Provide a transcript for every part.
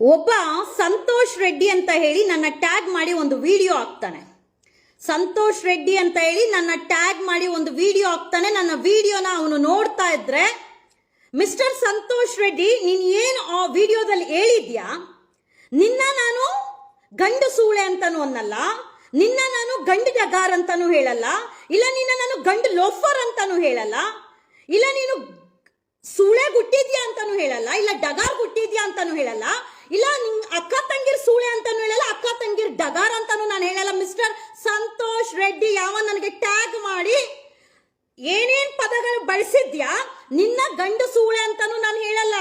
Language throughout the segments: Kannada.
ಒಬ್ಬ ಸಂತೋಷ್ ರೆಡ್ಡಿ ಅಂತ ಹೇಳಿ ನನ್ನ ಟ್ಯಾಗ್ ಮಾಡಿ ಒಂದು ವಿಡಿಯೋ ಹಾಕ್ತಾನೆ. ಸಂತೋಷ್ ರೆಡ್ಡಿ ಅಂತ ಹೇಳಿ ನನ್ನ ಟ್ಯಾಗ್ ಮಾಡಿ ಒಂದು ವಿಡಿಯೋ ಹಾಕ್ತಾನೆ. ನನ್ನ ವಿಡಿಯೋನ ಅವನು ನೋಡ್ತಾ ಇದ್ರೆ, ಮಿಸ್ಟರ್ ಸಂತೋಷ್ ರೆಡ್ಡಿ, ನೀನು ಏನು ಆ ವಿಡಿಯೋದಲ್ಲಿ ಹೇಳಿದ್ಯಾ? ನಿನ್ನ ನಾನು ಗಂಡು ಸೂಳೆ ಅಂತಾನು ಅನ್ನಲ್ಲ, ನಿನ್ನ ನಾನು ಗಂಡು ಜಗಾರ್ ಅಂತಾನು ಹೇಳಲ್ಲ, ಇಲ್ಲ ನಿನ್ನ ನಾನು ಗಂಡು ಲೋಫರ್ ಅಂತಾನು ಹೇಳಲ್ಲ, ಇಲ್ಲ ನೀನು ಸೂಳೆ ಗುಟ್ಟಿದ್ಯಾ ಅಂತಾನು ಹೇಳಲ್ಲ, ಇಲ್ಲ ಡಗಾರ್ ಗುಟ್ಟಿದ್ಯಾ ಅಂತಾನು ಹೇಳಲ್ಲ ಇಲ್ಲ ನಿಂಗ್ ಅಕ್ಕ ತಂಗಿರ್ ಸೂಳೆ ಅಂತಾನು ಹೇಳಲ್ಲ, ಅಕ್ಕ ತಂಗಿರ್ ಡಗಾರ್ ಅಂತಾನು ನಾನು ಹೇಳಲ್ಲ. ಮಿಸ್ಟರ್ ಸಂತೋಷ್ ರೆಡ್ಡಿ ಯಾವ ನನಗೆ ಟ್ಯಾಗ್ ಮಾಡಿ, ಏನೇನ್ ಪದಗಳು ಬಳಸಿದ್ಯಾ, ನಿನ್ನ ಗಂಡು ಸೂಳೆ ಅಂತಾನು ನಾನು ಹೇಳಲ್ಲ.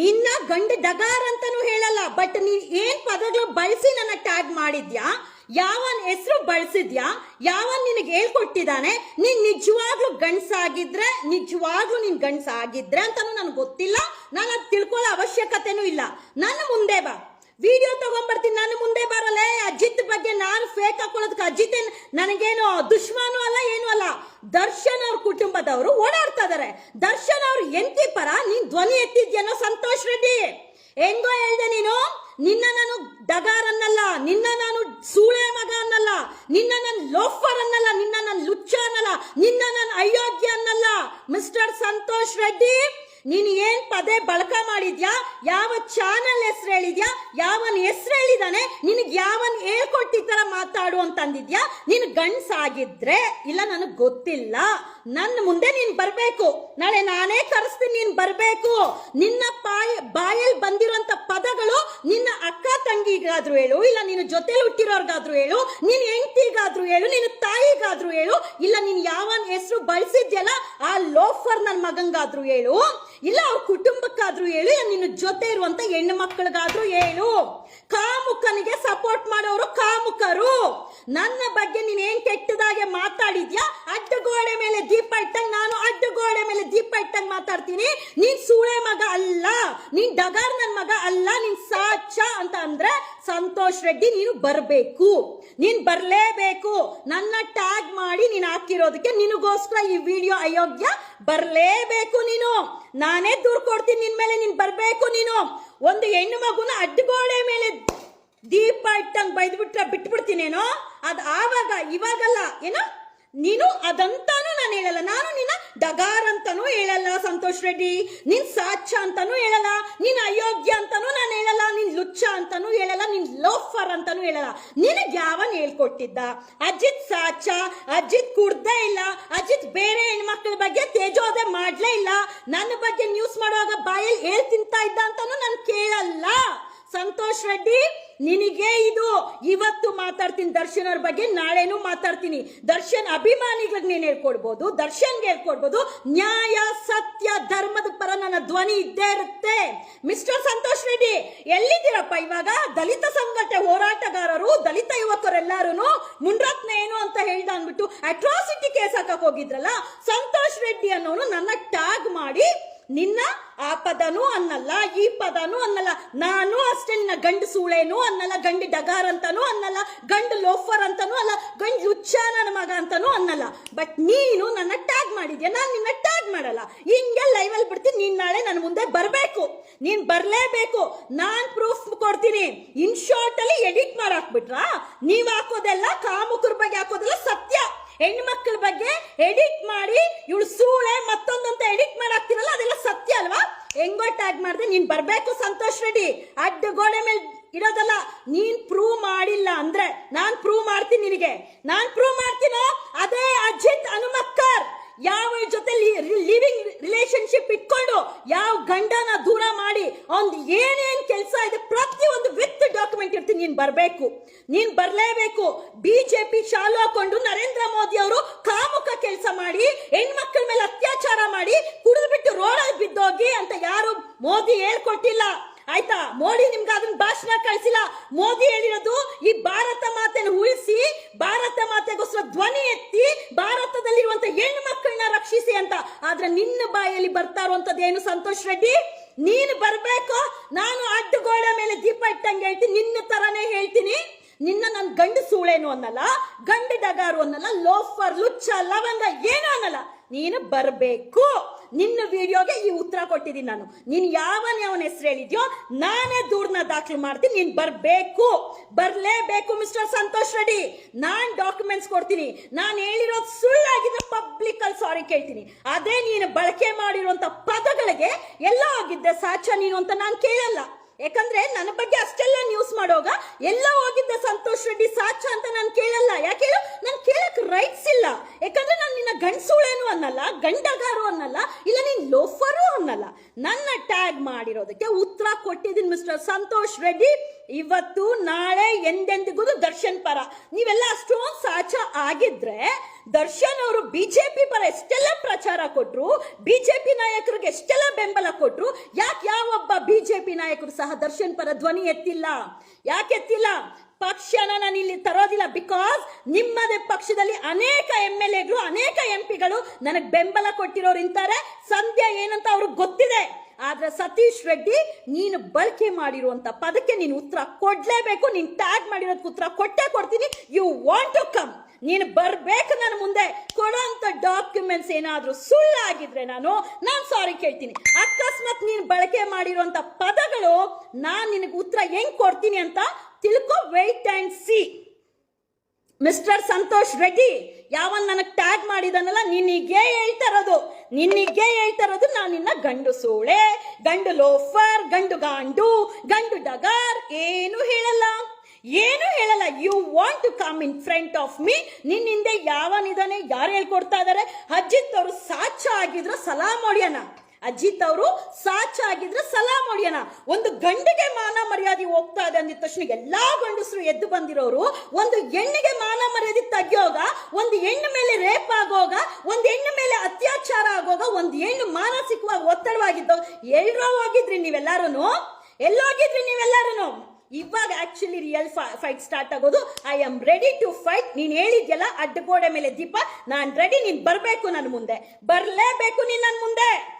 ನಿನ್ನ ಗಂಡು ಡಗಾರ್ ಅಂತಾನು ಹೇಳಲ್ಲ. ಬಟ್ ನೀನ್ ಏನ್ ಪದಗಳು ಬಳಸಿ ನನ್ನ ಟ್ಯಾಗ್ ಮಾಡಿದ್ಯಾ ಯಾವನ್ ಹೆಸರು ಬಳಸಿದ್ಯಾ? ಯಾವನ್ ನಿನಗೆ ಹೇಳ್ಕೊಟ್ಟಿದ್ದಾನೆ? ನೀನ್ ನಿಜವಾಗ್ಲೂ ಗಂಡ್ಸಾಗಿದ್ರೆ, ನಿಜವಾಗ್ಲೂ ನೀನ್ ಗಂಡ್ಸಾಗಿದ್ರೆ ಅಂತಾನು ನನಗೆ ಗೊತ್ತಿಲ್ಲ. ನಾನು ಅದು ತಿಳ್ಕೊಳ್ಳೋ ಅವಶ್ಯಕತೆನೂ ಇಲ್ಲ. ನನ್ನ ಮುಂದೆ ಬಾ. ವಿಡಿಯೋ ತಗೊಂಡ್ಬರ್ತೀನಿ ನಾನು ಮುಂದೆ ಬರಲ್ಲೇ ಅಜಿತ್ ಬಗ್ಗೆ ನಾನು ಫೇಕ್ ಹಾಕೊಳ್ಳೋದಕ್ಕೆ ಅಜಿತ್ ಏನ್ ನನಗೇನು ದುಶ್ಮಾನು ಅಲ್ಲ, ಏನು ಅಲ್ಲ. ದರ್ಶನ್ ಅವ್ರ ಕುಟುಂಬದವರು ಓಡಾಡ್ತಾ ಇದಾರೆ. ದರ್ಶನ್ ಅವ್ರ ಎಂತಿ ಪರ ನೀನ್ ಧ್ವನಿ ಎತ್ತಿದ್ಯನೋ ಸಂತೋಷ್ ರೆಡ್ಡಿ. ಹೆಂಗೋ ಹೇಳ್ದೆ ನೀನು, ನಿನ್ನ ನಾನು ಡಗಾರ್ ಅನ್ನಲ್ಲ ನಿನ್ನ ನಾನು ಸೂಳೆ ಮಗ ಅನ್ನಲ್ಲ, ನಿನ್ನ ನಾನು ಲೋಫರ್ ಅನ್ನಲ್ಲ, ನಿನ್ನ ನನ್ನ ಲುಚ್ಚ ಅನ್ನಲ್ಲ, ನಿನ್ನ ನಾನು ಅಯೋಗ್ಯ ಅನ್ನಲ್ಲ. ಮಿಸ್ಟರ್ ಸಂತೋಷ್ ರೆಡ್ಡಿ, ನೀನು ಏನ್ ಪದೇ ಬಳಕ ಮಾಡಿದ್ಯಾ? ಯಾವ ಚಾನಲ್ ಹೆಸರು ಹೇಳಿದ್ಯಾ? ಯಾವನ್ ಹೆಸರು ಹೇಳಿದಾನೆ? ನಿನಗೆ ಯಾವನ್ ಹೇಳ್ಕೊಟ್ಟಿದ್ದರ ತರ ಮಾತಾಡು ಅಂತ ಅಂದಿದ್ಯಾ? ನೀನು ಗಂಡ್ಸಾಗಿದ್ರೆ ಇಲ್ಲ ನನಗೆ ಗೊತ್ತಿಲ್ಲ. ನನ್ನ ಮುಂದೆ ನೀನ್ ಬರಬೇಕು. ನಾಳೆ ನಾನೇ ಕರೆಸ್ತೀನಿ ನೀನ್ ಬರ್ಬೇಕು. ನಿನ್ನ ಬಾಯಿ ಬಾಯಲ್ಲಿ ಬಂದಿರುವಂತ ಪದಗಳು ನಿನ್ನ ಅಕ್ಕ ತಂಗಿಗಾದ್ರೂ ಹೇಳು, ಇಲ್ಲ ನೀನು ಜೊತೆಲಿ ಹುಟ್ಟಿರೋರ್ಗಾದ್ರೂ ಹೇಳು, ನೀನ್ ಹೆಂಡತಿಗಾದ್ರೂ ಹೇಳು ನಿನ್ನ ತಾಯಿಗಾದ್ರೂ ಹೇಳು, ಇಲ್ಲ ನೀನ್ ಯಾವ ಹೆಸರು ಬಳಸಿದ್ಯಲ್ಲ ಆ ಲೋಫರ್ ನನ್ನ ಮಗಂಗಾದ್ರೂ ಹೇಳು, ಇಲ್ಲ ಅವ್ರ ಕುಟುಂಬಕ್ಕಾದ್ರೂ ಹೇಳು, ಇಲ್ಲ ನಿನ್ನ ಜೊತೆ ಇರುವಂತ ಹೆಣ್ಣು ಮಕ್ಕಳಿಗಾದ್ರೂ ಹೇಳು. ಕಾಮುಕನಿಗೆ ಸಪೋರ್ಟ್ ಮಾಡೋರು ಕಾಮುಕರು. ನನ್ನ ಬಗ್ಗೆ ನೀನ್ ಏನ್ ಕೆಟ್ಟದಾಗೆ ಮಾತಾಡಿದ್ಯಾ? ಅಡ್ಡ ಗೋಡೆ ಮೇಲೆ ದೀಪ ಇಟ್ಟಂಗ್ ನಾನು ಅಡ್ಡ ಗೋಡೆ ಮೇಲೆ ದೀಪ ಇಟ್ಟಂಗ್ ಮಾತಾಡ್ತೀನಿ. ನೀನ್ ಸೂಳೆ ಮಗ ಅಲ್ಲ, ನೀನ್ ಡಗಾರ್ ನನ್ ಮಗ ಅಲ್ಲ, ನೀನ್ ಸಾಚ ಅಂತ ಅಂದ್ರೆ ಸಂತೋಷ್ ರೆಡ್ಡಿ ನೀನು ಬರಬೇಕು. ನೀನ್ ಬರ್ಲೇಬೇಕು. ನನ್ನ ಟ್ಯಾಗ್ ಮಾಡಿ ನೀನ್ ಹಾಕಿರೋದಕ್ಕೆ ನಿನಗೋಸ್ಕರ ಈ ವಿಡಿಯೋ ಅಯೋಗ್ಯ. ಬರ್ಲೇಬೇಕು ನೀನು. ನಾನೇ ದೂರ್ ಕೊಡ್ತೀನಿ ನಿನ್ ಮೇಲೆ, ನೀನ್ ಬರ್ಬೇಕು ನೀನು. ಒಂದು ಹೆಣ್ಣು ಮಗುನ ಅಡ್ಡಗೋಡೆ ಮೇಲೆ ದೀಪ ಇಟ್ಟಂಗ್ ಬೈದ್ಬಿಟ್ರೆ ಬಿಟ್ಬಿಡ್ತೀನೇನೋ? ಅದ್ ಆವಾಗ ಇವಾಗಲ್ಲ, ಏನೋ? ನೀನು ಅದಂತಾನು ನಾನು ಹೇಳಲ್ಲ. ನಾನು ನಿನ್ನ ಡಗಾರ್ ಅಂತಾನೂ ಹೇಳಲ್ಲ, ಸಂತೋಷ್ ರೆಡ್ಡಿ. ನಿನ್ ಸಾಚ ಅಂತಾನೂ ಹೇಳಲ್ಲ, ನಿನ್ ಅಯೋಗ್ಯ ಅಂತಾನೂ ನಾನು ಹೇಳಲ್ಲ, ನಿನ್ ಲುಚ್ಚ ಅಂತಾನೂ ಹೇಳಲ್ಲ, ನಿನ್ ಲೋಫರ್ ಅಂತಾನೂ ಹೇಳಲ್ಲ. ನಿನಗೆ ಯಾವನ್ ಹೇಳ್ಕೊಟ್ಟಿದ್ದ? ಅಜಿತ್ ಸಾಚ ಅಜಿತ್ ಕುಡ್ದೇ ಇಲ್ಲ, ಅಜಿತ್ ಬೇರೆ ಹೆಣ್ಮಕ್ಳ ಬಗ್ಗೆ ತೇಜೋದೆ ಮಾಡ್ಲೇ ಇಲ್ಲ. ನನ್ನ ಬಗ್ಗೆ ನ್ಯೂಸ್ ಮಾಡುವಾಗ ಬಾಯಲ್ಲಿ ಹೇಳ್ ತಿಂತಾ ಇದ್ದ ಅಂತಾನೂ ನಾನು ಕೇಳಲ್ಲ. ಸಂತೋಷ್ ರೆಡ್ಡಿ, ನಿನಗೆ ಇದು. ಇವತ್ತು ಮಾತಾಡ್ತೀನಿ ದರ್ಶನ್ ಅವ್ರ ಬಗ್ಗೆ, ನಾಳೆನೂ ಮಾತಾಡ್ತೀನಿ. ದರ್ಶನ್ ಅಭಿಮಾನಿಗಳಿಗೆ ನೀನು ಹೇಳ್ಕೊಡ್ಬೋದು, ದರ್ಶನ್ಗೆ ಹೇಳ್ಕೊಡ್ಬೋದು. ನ್ಯಾಯ, ಸತ್ಯ, ಧರ್ಮದ ಪರ ನನ್ನ ಧ್ವನಿ ಇದ್ದೇ ಇರುತ್ತೆ. ಮಿಸ್ಟರ್ ಸಂತೋಷ್ ರೆಡ್ಡಿ, ಎಲ್ಲಿದ್ದೀರಪ್ಪ ಇವಾಗ? ದಲಿತ ಸಂಘಟನೆ ಹೋರಾಟಗಾರರು, ದಲಿತ ಯುವಕರೆಲ್ಲರೂ ಮುಂಡ್ರತ್ನ ಏನು ಅಂತ ಹೇಳ್ದ ಅಂದ್ಬಿಟ್ಟು ಅಟ್ರಾಸಿಟಿ ಕೇಸ್ ಹಾಕಕ್ ಹೋಗಿದ್ರಲ್ಲ, ಸಂತೋಷ್ ರೆಡ್ಡಿ ಅನ್ನೋನು ನನ್ನ ಟ್ಯಾಗ್ ಮಾಡಿ ನಿನ್ನ ಆ ಪದನೂ ಅನ್ನಲ್ಲ, ಈ ಪದನೂ ಅನ್ನಲ್ಲ, ನಾನು ಅಷ್ಟೇ ನಿನ್ನ ಗಂಡು ಸೂಳೇನು ಅನ್ನಲ್ಲ, ಗಂಡು ಡಗಾರ್ ಅಂತಾನೂ ಅನ್ನಲ್ಲ, ಗಂಡು ಲೋಫರ್ ಅಂತಾನೂ ಅಲ್ಲ, ಗಂಡು ನನ್ನ ಮಗ ಅಂತಾನೂ ಅನ್ನಲ್ಲ. ಬಟ್ ನೀನು ನನ್ನ ಟ್ಯಾಗ್ ಮಾಡಿದ್ಯಾ? ನಾನು ನಿನ್ನ ಟ್ಯಾಗ್ ಮಾಡಲ್ಲ. ಹಿಂಗೆ ಲೈವಲ್ಲಿ ಬಿಡ್ತೀನಿ, ನೀನ್ ನಾಳೆ ನನ್ನ ಮುಂದೆ ಬರಬೇಕು. ನೀನ್ ಬರಲೇಬೇಕು. ನಾನ್ ಪ್ರೂಫ್ ಕೊಡ್ತೀನಿ. ಇನ್ ಶಾರ್ಟ್ ಅಲ್ಲಿ ಎಡಿಟ್ ಮಾಡಾಕ್ಬಿಟ್ರಾ? ನೀವ್ ಹಾಕೋದೆಲ್ಲ ಕಾಮುಕರ ಬಗ್ಗೆ ಹಾಕೋದೆಲ್ಲ ಹೆಣ್ಮಕ್ಳ ಬಗ್ಗೆ ಎಡಿಟ್ ಮಾಡಿ, ಇವಳು ಸೂಳೆ ಮತ್ತೊಂದಂತ ಎಡಿಟ್ ಮಾಡಾಕ್ತಿರಲ್ಲ, ಅದೆಲ್ಲ ಸತ್ಯ ಅಲ್ವಾ? ಹೆಂಗೋ ಟ್ಯಾಗ್ ಮಾಡಿದೆ, ನೀನ್ ಬರ್ಬೇಕು ಸಂತೋಷ್ ರೆಡ್ಡಿ. ಅಡ್ಡ ಗೋಡೆ ಮೇಲೆ ಇರೋದಲ್ಲ ನೀನ್ ಪ್ರೂವ್ ಮಾಡಿಲ್ಲ ಅಂದ್ರೆ, ನಾನ್ ಪ್ರೂವ್ ಮಾಡ್ತೀನಿ ನಿನಗೆ. ನಾನ್ ಪ್ರೂವ್ ಮಾಡ್ತೀನೋ, ಅದೇ ಅಜಿತ್ ಹನುಮಕ್ಕರ್. ಯಾವ ಜೊತೆ ಲಿವಿಂಗ್ ರಿಲೇಶನ್ಶಿಪ್ ಇಟ್ಕೊಂಡು, ಯಾವ ಗಂಡನ ದೂರ ಮಾಡಿ ಅವ್ನ್ ಏನೇನ್ ಕೆಲಸ ಇದೆ ನೀನ್ ಬರ್ಬೇಕು, ನೀನ್ ಬರ್ಲೇಬೇಕು. ಬಿಜೆಪಿ ಶಾಲು ಹಾಕೊಂಡು ನರೇಂದ್ರ ಮೋದಿ ಅವರು ಕಾಮುಕ ಕೆಲಸ ಮಾಡಿ, ಹೆಣ್ಮಕ್ಳ ಮೇಲೆ ಅತ್ಯಾಚಾರ ಮಾಡಿ ಕುಡಿದ್ಬಿಟ್ಟು ರೋಡಲ್ಲಿ ಬಿದ್ದೋಗಿ ಅಂತ ಯಾರು ಮೋದಿ ಹೇಳ್ಕೊಟ್ಟಿಲ್ಲ. ಆಯ್ತಾ? ಮೋದಿ ನಿಮ್ಗೆ ಅದನ್ನ ಭಾಷಣ ಕಳಿಸಿಲ್ಲ. ಮೋದಿ ಹೇಳಿರೋದು ಈ ಭಾರತ ಮಾತೆನ ಉಳಿಸಿ, ಭಾರತ ಮಾತೆಗೋಸ್ಕರ ಧ್ವನಿ ಎತ್ತಿ, ಭಾರತದಲ್ಲಿರುವಂತ ಹೆಣ್ಣು ಮಕ್ಕಳನ್ನ ರಕ್ಷಿಸಿ ಅಂತ. ಆದ್ರೆ ನಿನ್ನ ಬಾಯಲ್ಲಿ ಬರ್ತಾ ಇರುವಂತದ್ದು ಏನು ಸಂತೋಷ್ ರೆಡ್ಡಿ? ನೀನು ಬರಬೇಕು, ನಾನು ಅಡ್ಡಗೋಳ ಮೇಲೆ ದೀಪ ಇಟ್ಟಂಗೆ ಹೇಳ್ತೀನಿ, ನಿನ್ನ ತರನೇ ಹೇಳ್ತೀನಿ. ನಿನ್ನ ನನ್ನ ಗಂಡು ಸೂಳೇನು ಅನ್ನಲ್ಲ, ಗಂಡು ಡಗಾರು ಅನ್ನಲ್ಲ, ಲೋಫರ್, ಲುಚ್ಚ, ಲವಂಗ ಏನು ಅನ್ನಲ್ಲ. ನೀನು ಬರ್ಬೇಕು. ನಿನ್ನ ವಿಡಿಯೋಗೆ ಈ ಉತ್ತರ ಕೊಟ್ಟಿದ್ದೀನಿ ನಾನು. ನೀನು ಯಾವನ ಯಾವನ ಹೆಸರು ಹೇಳಿದ್ಯೋ ನಾನೇ ದೂರನ ದಾಖಲು ಮಾಡ್ತೀನಿ, ನೀನು ಬರಬೇಕು. ಬರಲೇಬೇಕು ಮಿಸ್ಟರ್ ಸಂತೋಷ್ ರೆಡ್ಡಿ. ನಾನು ಡಾಕ್ಯುಮೆಂಟ್ಸ್ ಕೊಡ್ತೀನಿ. ನಾನು ಹೇಳಿರೋದು ಸುಳ್ಳಾಗಿದ್ರೆ ಪಬ್ಲಿಕ್ ಅಲ್ಲಿ ಸಾರಿ ಕೇಳ್ತೀನಿ. ಅದೇ ನೀನು ಬಳಕೆ ಮಾಡಿರುವಂತ ಪದಗಳಿಗೆ ಎಲ್ಲ ಆಗಿದ್ದೆ ಸಾಚ ನೀನು ಅಂತ ನಾನು ಕೇಳಲ್ಲ. ಯಾಕಂದ್ರೆ ನನ್ನ ಬಗ್ಗೆ ಅಷ್ಟೆಲ್ಲ ನ್ಯೂಸ್ ಮಾಡೋವಾಗ ಎಲ್ಲ ಹೋಗಿದ್ದ ಸಂತೋಷ್ ರೆಡ್ಡಿ ಸಾಚ ಅಂತ ನಾನು ಕೇಳಲ್ಲ. ಯಾಕೆ ನಾನು ಕೇಳಕ್ ರೈಟ್ಸ್ ಇಲ್ಲ. ಯಾಕಂದ್ರೆ ನಾನು ನಿನ್ನ ಗಂಡಸೂಳೇನು ಅನ್ನಲ್ಲ, ಗಂಡಗಾರು ಅನ್ನಲ್ಲ, ಇಲ್ಲ ನೀನ್ ಲೋಫರು ಅನ್ನಲ್ಲ. ನನ್ನ ಟ್ಯಾಗ್ ಮಾಡಿರೋದಕ್ಕೆ ಕೊಟ್ಟಿದ್ದೀನಿ ಮಿಸ್ಟರ್ ಸಂತೋಷ್ ರೆಡ್ಡಿ. ಇವತ್ತು ನಾಳೆ ಎಂದೆಂದಿಗೂ ದರ್ಶನ್ ಪರ. ನೀವೆಲ್ಲ ಅಷ್ಟೊಂದು ಸಾಚ ಆಗಿದ್ರೆ ದರ್ಶನ್ ಅವರು ಬಿಜೆಪಿ ಪರ ಎಷ್ಟೆಲ್ಲ ಪ್ರಚಾರ ಕೊಟ್ರು, ಬಿಜೆಪಿ ನಾಯಕರಿಗೆ ಎಷ್ಟೆಲ್ಲ ಬೆಂಬಲ ಕೊಟ್ರು, ಯಾಕೆ ಯಾವೊಬ್ಬ ಬಿಜೆಪಿ ನಾಯಕರು ಸಹ ದರ್ಶನ್ ಪರ ಧ್ವನಿ ಎತ್ತಿಲ್ಲ? ಯಾಕೆ ಎತ್ತಿಲ್ಲ? ಪಕ್ಷನ ನಾನು ಇಲ್ಲಿ ತರೋದಿಲ್ಲ ಬಿಕಾಸ್ ನಿಮ್ಮದೇ ಪಕ್ಷದಲ್ಲಿ ಅನೇಕ ಎಂ ಎಲ್ ಎಗಳು ಅನೇಕ ಎಂ ಪಿಗಳು ನನಗೆ ಬೆಂಬಲ ಕೊಟ್ಟಿರೋರು ಇಂತಾರೆ. ಸಂಧ್ಯಾ ಏನಂತ ಅವ್ರಿಗೆ ಗೊತ್ತಿದೆ. ಆದ್ರೆ ಸತೀಶ್ ರೆಡ್ಡಿ, ನೀನು ಬಳಕೆ ಮಾಡಿರುವಂತ ಪದಕ್ಕೆ ನೀನು ಉತ್ತರ ಕೊಡ್ಲೇಬೇಕು. ನೀನು ಟ್ಯಾಗ್ ಮಾಡಿರೋದಕ್ಕೆ ಉತ್ತರ ಕೊಟ್ಟೆ ಕೊಡ್ತೀನಿ. ಯು ವಾಂಟ್ ಟು ಕಮ್ ನೀನು ಬರ್ಬೇಕು ನನ್ನ ಮುಂದೆ. ಕೊಡೋಂಥ ಡಾಕ್ಯುಮೆಂಟ್ಸ್ ಏನಾದರೂ ಸುಳ್ಳಾಗಿದ್ರೆ ನಾನು ನಾನು ಸಾರಿ ಕೇಳ್ತೀನಿ. ಅಕಸ್ಮಾತ್ ನೀನು ಬಳಕೆ ಮಾಡಿರುವಂತ ಪದಗಳು, ನಾನು ನಿನಗೆ ಉತ್ತರ ಹೆಂಗ್ ಕೊಡ್ತೀನಿ ಅಂತ ತಿಳ್ಕೊ wait and see mister Santosh Reddy ಯಾವನ್ ನನಗೆ ಟ್ಯಾಗ್ ಮಾಡಿದನಲ್ಲ, ನಿನಗೆ ಹೇಳ್ತಾ ಇರೋದು ನಿನಗೆ ಹೇಳ್ತಾ ನಾನು ನಿನ್ನ ಗಂಡು ಸೂಳೆ, ಗಂಡು ಲೋಫರ್, ಗಂಡು ಗಾಂಡು, ಗಂಡು ಡಗಾರ್, ಏನು ಹೇಳಲ್ಲ. ಏನು ಹೇಳಲ್ಲ you want to come in front of me ನಿನ್ನ ಹಿಂದೆ ಯಾವನಿದಾನೆ, ಯಾರು ಹೇಳ್ಕೊಡ್ತಾ ಇದ್ದಾರೆ ಅಜಿತ್ ಅವರು ಸಾಚ ಆಗಿದ್ರು ಸಲಾಮ್ ಹೊಡಿಯೋಣ ಅಜಿತ್ ಅವರು ಸಾಚ ಆಗಿದ್ರೆ ಸಲಾಮ್ ಹೊಡೆಯೋಣ. ಒಂದು ಗಂಡಿಗೆ ಮಾನ ಮರ್ಯಾದೆ ಹೋಗ್ತಾ ಇದೆ ಅಂದಿದ ತಕ್ಷಣ ಎಲ್ಲಾ ಗಂಡಸರು ಎದ್ದು ಬಂದಿರೋರು, ಒಂದು ಹೆಣ್ಣಿಗೆ ಮಾನ ಮರ್ಯಾದೆ ತೆಗಿಯೋಗ, ಒಂದು ಹೆಣ್ಣು ಮೇಲೆ ರೇಪ್ ಆಗೋಗ, ಒಂದು ಹೆಣ್ಣು ಮೇಲೆ ಅತ್ಯಾಚಾರ ಆಗೋಗ, ಒಂದು ಹೆಣ್ಣು ಮಾನಸಿಕವಾಗಿ ಒತ್ತಡವಾಗಿದ್ದೋ, ಎಲ್ರೋ ಹೋಗಿದ್ರಿ ನೀವೆಲ್ಲಾರು ಎಲ್ಲೋಗಿದ್ರಿ ನೀವೆಲ್ಲಾರು ಇವಾಗ ಆಕ್ಚುಲಿ ರಿಯಲ್ ಫೈಟ್ ಸ್ಟಾರ್ಟ್ ಆಗೋದು. I am ready to fight ನೀನು ಹೇಳಿದ್ಯಲ್ಲ, ಅಡ್ಡಗೋಡೆ ಮೇಲೆ ದೀಪ. ನಾನು ರೆಡಿ ನೀನು ಬರಬೇಕು ನನ್ನ ಮುಂದೆ. ಬರಲೇಬೇಕು ನೀನು ನನ್ನ ಮುಂದೆ.